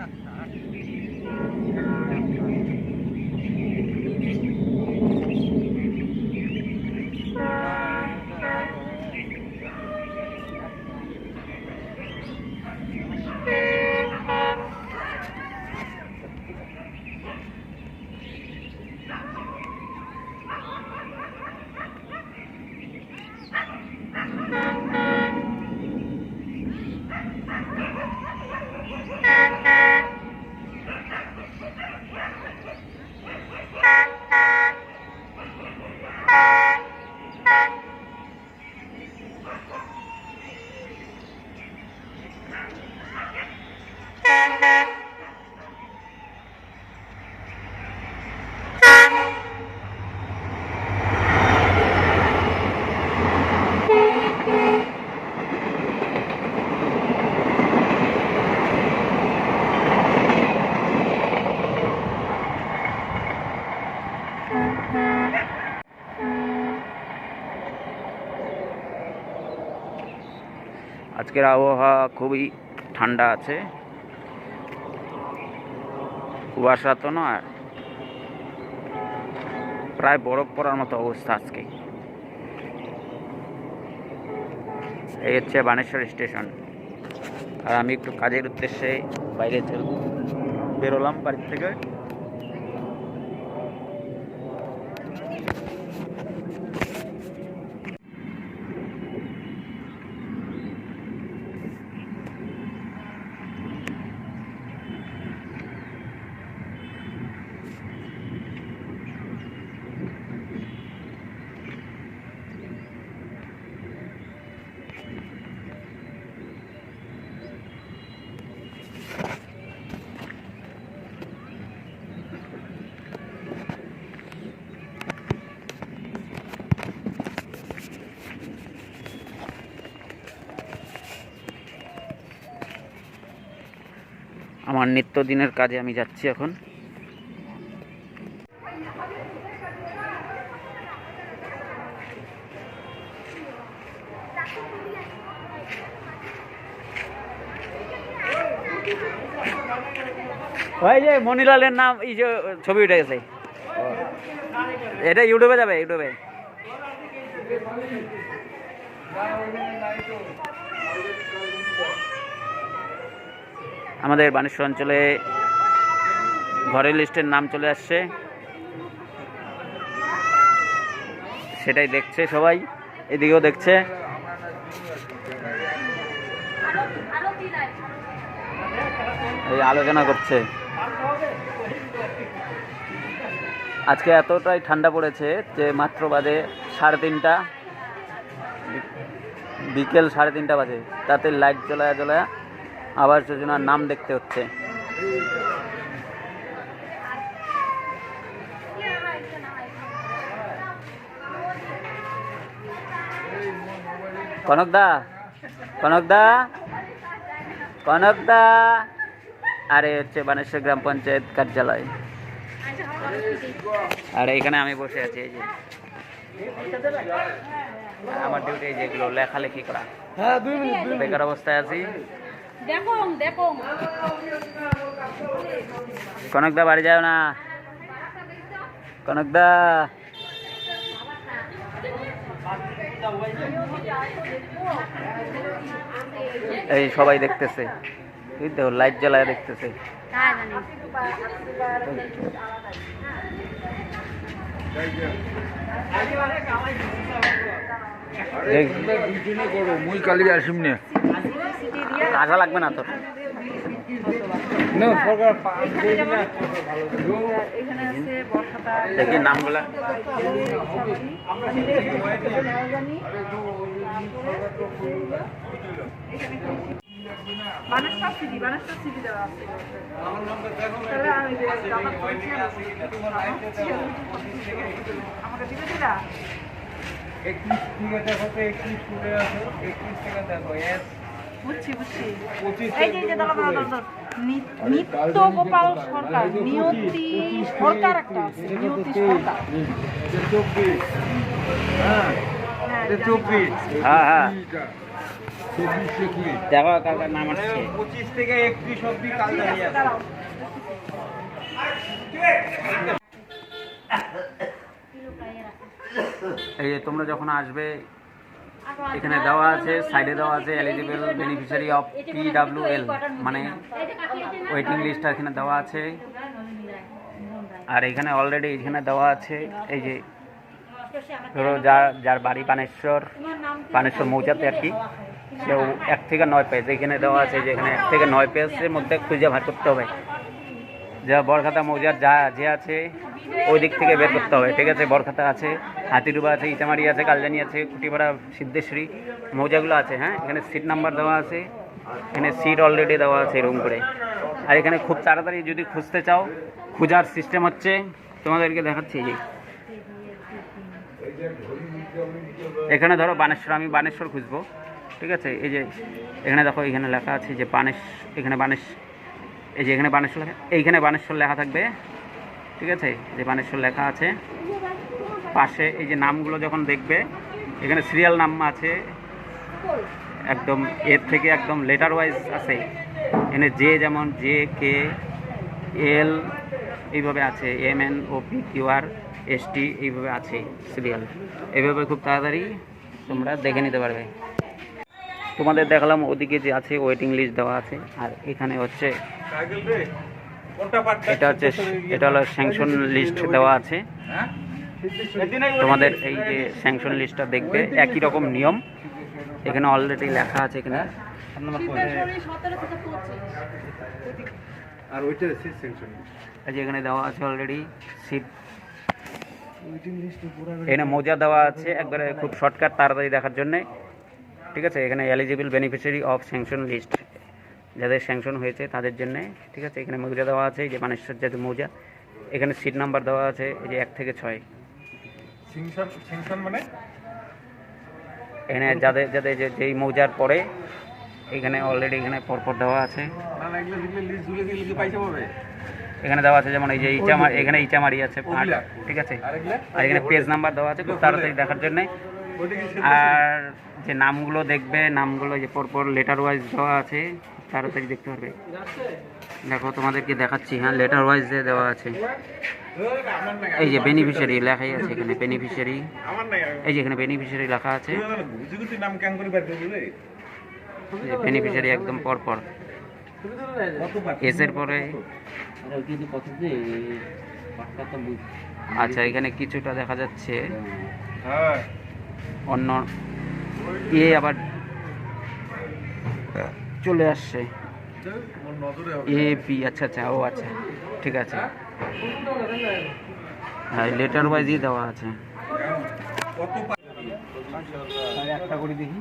감사합니다. 감사합니다. আজকের আবহাওয়া খুবই ঠান্ডা আছে। কুয়াশা তো নয়। প্রায় বরফ পড়ার মতো অবস্থা আজকে। এই হচ্ছে বানেশ্বর স্টেশন। আর আমি একটু কাজের উদ্দেশ্যে বাইরে বেরোলাম বাড়ির থেকে। আমার নিত্যদিনের কাজে আমি যাচ্ছি এখন। ওই যে মনিলালের নাম, এই যে ছবি উঠে গেছে। এটা ইউটিউবে যাবে, ইউটিউবে। আমাদের বানেশ্বর অঞ্চলে ঘরের লিস্টের নাম চলে আসছে। সেটাই দেখছে সবাই, এদিকেও দেখছে। এই আলোচনা করছে। আজকে এতটাই ঠান্ডা পড়েছে যে মাত্র বাজে সাড়ে তিনটা, বিকেল সাড়ে তিনটা বাজে। তাতে লাইট জ্বলায় জ্বলায় আবাস যোজনার নাম দেখতে হচ্ছে। কনকদা কনকদা কনকদা আরে হচ্ছে বানেশ্বর গ্রাম পঞ্চায়েত কার্যালয়। আর এখানে আমি বসে আছি এই যে। আমার ডিউটি যেগুলো লেখালেখি করা। হ্যাঁ বেকার অবস্থায় আছি। কনকদা বাড়ি যাও না। কনকদা। এই সবাই দেখতেছে। এই তো লাইট জ্বালায় দেখতেছে। হ্যাঁ জানি দেখ, দুজনে করো মুই কালি আসিম নে আসা লাগবে না তোর। দেখি নামগুলা। আমাকে দিবে একত্রিশ থেকে দেখো তো একত্রিশ করে আছে একত্রিশ থেকে দেখো এস বুঝছি বুঝছি। এই যে যে দাঁড়া দাঁড়া দাঁড়া। নিত্য গোপাল সরকার নিয়তি সরকার একটা আছে নিয়তি সরকার। চব্বিশ। হ্যাঁ হ্যাঁ, হ্যাঁ হ্যাঁ। দেখো নাম আসছে। পঁচিশ থেকে একত্রিশ অব্দি কালদানি আছে এই তোমরা যখন আসবে এখানে দেওয়া আছে সাইডে দেওয়া আছে eligible beneficiary of P W L মানে ওয়েটিং লিস্টটা এখানে দেওয়া আছে। আর এখানে অলরেডি এখানে দেওয়া আছে, এই যে ধরো যার যার বাড়ি পানেশ্বর পানেশ্বর মৌজাতে আর কি, সেও এক থেকে নয় পেজ এখানে দেওয়া আছে, যে এখানে এক থেকে নয় পেজের মধ্যে খুঁজে ভার করতে হবে। যা বরখাতা মৌজার যা যে আছে, ওই দিক থেকে বের করতে হবে। ঠিক আছে, বরখাতা আছে হাতিডুবা আছে, ইটামারি আছে, কালজানি আছে, কুটিপাড়া, সিদ্ধেশ্বরী, মৌজাগুলো আছে হ্যাঁ? এখানে সিট নাম্বার দেওয়া আছে। এখানে সিট অলরেডি দেওয়া আছে এরকম করে। আর এখানে খুব তাড়াতাড়ি যদি খুঁজতে চাও, খোঁজার সিস্টেম হচ্ছে, তোমাদেরকে দেখাচ্ছি এখানে ধরো বানেশ্বর, আমি বানেশ্বর খুঁজবো। ঠিক আছে, এই যে এখানে দেখো, এখানে লেখা আছে যে বানেশ এখানে বানেশ এই যে এখানে বানেশ্বর লেখা এইখানে বানেশ্বর লেখা থাকবে। ঠিক আছে? যে বানেশ্বর লেখা আছে। পাশে এই যে নামগুলো যখন দেখবে, এখানে সিরিয়াল নাম আছে। একদম এর থেকে একদম লেটার ওয়াইজ আছে। এখানে জে যেমন জে কে এল এইভাবে আছে। M N O P Q R S T এইভাবে আছে সিরিয়াল এইভাবে খুব তাড়াতাড়ি তোমরা দেখে নিতে পারবে। তোমাদের দেখালাম ওদিকে যে আছে ওয়েটিং লিস্ট দেওয়া আছে আর এখানে হচ্ছে এটা হচ্ছে এটা হলো স্যাংশন লিস্ট দেওয়া আছে। তোমাদের এই যে স্যাংশন লিস্টটা দেখবে একই রকম নিয়ম। এখানে অলরেডি লেখা আছে এখানে। আর ওইটা সিট এই যে এখানে দেওয়া আছে অলরেডি সিট এখানে মৌজা দেওয়া আছে একবারে খুব শর্টকাট তাড়াতাড়ি দেখার জন্যে। ঠিক আছে? এখানে eligible beneficiary of sanction list যাদের স্যাংশন হয়েছে তাদের জন্যে ঠিক আছে? এখানে মৌজা দেওয়া আছে যে মানেশ্বর জাতীয় মৌজা। এখানে সিট নাম্বার দেওয়া আছে এই যে এক থেকে ছয়। মানে? এখানে যাদের যাদের যে যেই মৌজার পরে এখানে অলরেডি এখানে পরপর দেওয়া আছে। এখানে দেওয়া আছে যেমন এই যে ইচামারি এখানে ইচামারি আছে ঠিক আছে? আর এখানে পেজ নাম্বার দেওয়া আছে খুব তাড়াতাড়ি দেখার জন্যে। আর যে নামগুলো দেখবে, নামগুলো যে পরপর লেটার ওয়াইজ দেওয়া আছে, তাড়াতাড়ি দেখতে পারবে। দেখো, তোমাদেরকে দেখাচ্ছি হ্যাঁ লেটার ওয়াইজ দেওয়া আছে। এই যে বেনিফিশিয়ারি লেখাই আছে এখানে বেনিফিশিয়ারি এই যে এখানে বেনিফিশিয়ারি লেখা আছে। বেনিফিশিয়ারি একদম পরপর। এসের পরে। আচ্ছা এখানে কিছুটা দেখা যাচ্ছে। হ্যাঁ। অন্য এ আবার চলে আসছে। এ পি আচ্ছা আচ্ছা ও আচ্ছা ঠিক আছে। হ্যাঁ লেটার ওয়াইজই দেওয়া আছে। একটা করে দেখি।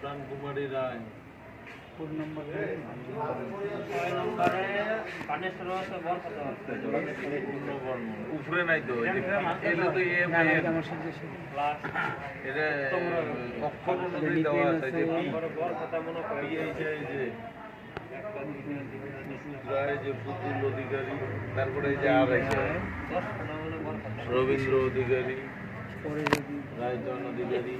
প্রাণ কুমারী রায়। উপরে নাই তো তো এটা অক্ষর অনুযায়ী দেওয়া আছে যে পি। পি এই যে রায় যে। অধিকারী তারপরে যে আর রবীন্দ্র অধিকারী অধিকারী রাজেশ অধিকারী,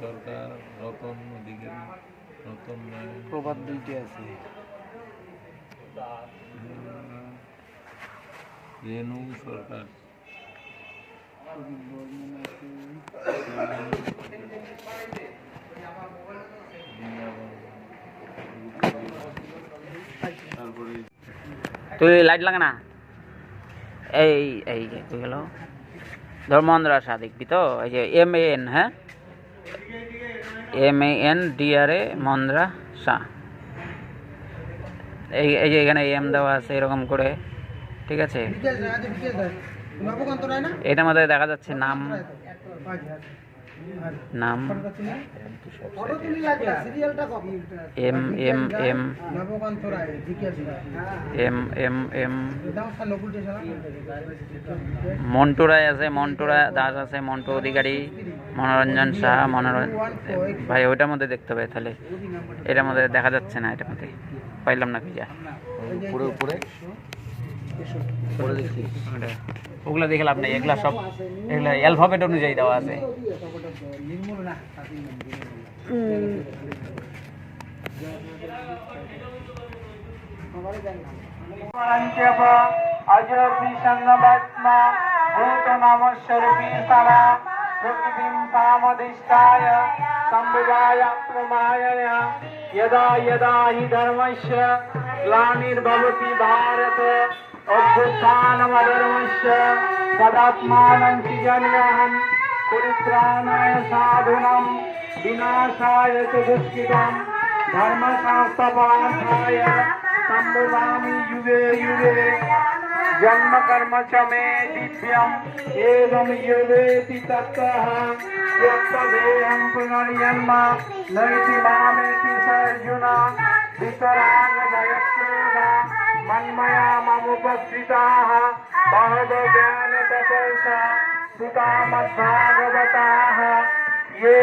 সরকার রতন অধিকারী রতন প্রবাদ দুইটি আছে। রেণু সরকার। তুই লাইট লাগা না এই এই গেল ধর্মেন্দ্র আশা দেখবি তো? এই যে এম এ এন হ্যাঁ? M A N D R A Mandra Shah এই এই যে এখানে এম দেওয়া আছে এরকম করে। ঠিক আছে? এটা মধ্যে দেখা যাচ্ছে নাম। নাম M M M M M M. Montu Roy আছে মন্টু রায় দাস আছে, মন্টু অধিকারী, মনোরঞ্জন সাহা, মনোরঞ্জন ভাই, ওইটার মধ্যে দেখতে হবে তাহলে। এটার মধ্যে দেখা যাচ্ছে না, এটার মধ্যে। পাইলাম না পিজা উপরে উপরে। ওগুলো দেখে লাভ নেই এগুলা সব এগুলা অ্যালফাবেট অনুযায়ী দেওয়া আছে নির্মূল না পঞ্চব অজপি সঙ্গমাত্মা ভূত নমস্বরূপী সারা প্রকৃতিম সামধিষ্ঠায় সম্ভুবায় প্রমায়ণ यदा यदा हि धर्मस्य ग्लानिर्भवति भारत अभ्युत्थानमधर्मस्य तदात्मानं सृजन्यहं परित्राणाय साधूनां विनाशाय च दुष्कृतं धर्मसंस्थापनार्थाय सम्भवामि युगे युगे। जन्म कर्म च मे दिव्यम्, एवं युवेति तत्तः। पुनर्जन्म, नैति मामेति सर्जुन मन्मया ममुपस्थिताः बहवो ज्ञानतपसा सुता मद्भागवताः ये